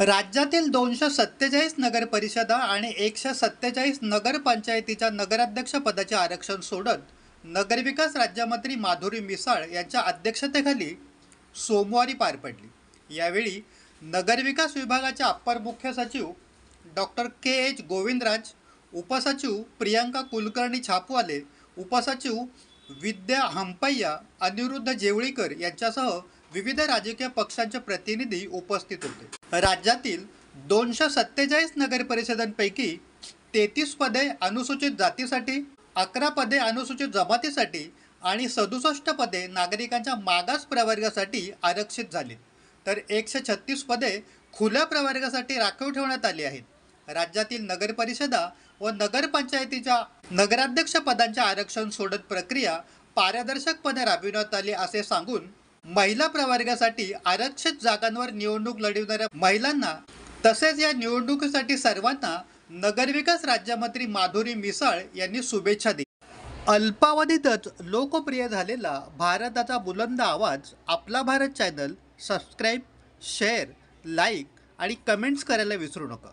राज्यातील दोनशे सत्तेचाळीस नगरपरिषदा आणि एकशे सत्तेचाळीस नगरपंचायतीच्या नगराध्यक्ष पदाचे आरक्षण सोडत नगरविकास राज्यमंत्री माधुरी मिसाळ यांच्या अध्यक्षतेखाली सोमवारी पार पडली. यावेळी नगरविकास विभागाचे अप्पर मुख्य सचिव डॉक्टर के एच गोविंदराज उपसचिव प्रियांका कुलकर्णी छापवाले उपसचिव विद्या हंपय्या अनिरुद्ध जेवळीकर यांच्यासह विविध राजकीय पक्षांचे प्रतिनिधी उपस्थित होते. राज्यातील दोनशे सत्तेचाळीस नगर परिषदांपैकी तेहतीस पदे अनुसूचित जातीसाठी अकरा पदे अनुसूचित जमातीसाठी आणि सदुसष्ट पदे नागरिकांच्या मागास प्रवर्गासाठी आरक्षित झाली. तर एकशे छत्तीस पदे खुल्या प्रवर्गासाठी राखीव ठेवण्यात आली आहेत. राज्यातील नगरपरिषदा व नगरपंचायतीच्या नगराध्यक्ष पदांचे आरक्षण सोडत प्रक्रिया पारदर्शकपणे राबविण्यात आली असे सांगून महिला प्रवर्गासाठी आरक्षित जागांवर निवडणूक लढविणाऱ्या महिलांना तसेच या निवडणुकीसाठी सर्वांना नगरविकास राज्यमंत्री माधुरी मिसाळ यांनी शुभेच्छा दिली अल्पावधीतच लोकप्रिय झालेला भारताचा बुलंद आवाज आपला Bharat channel subscribe share like आणि कमेंट्स करायला विसरू नका.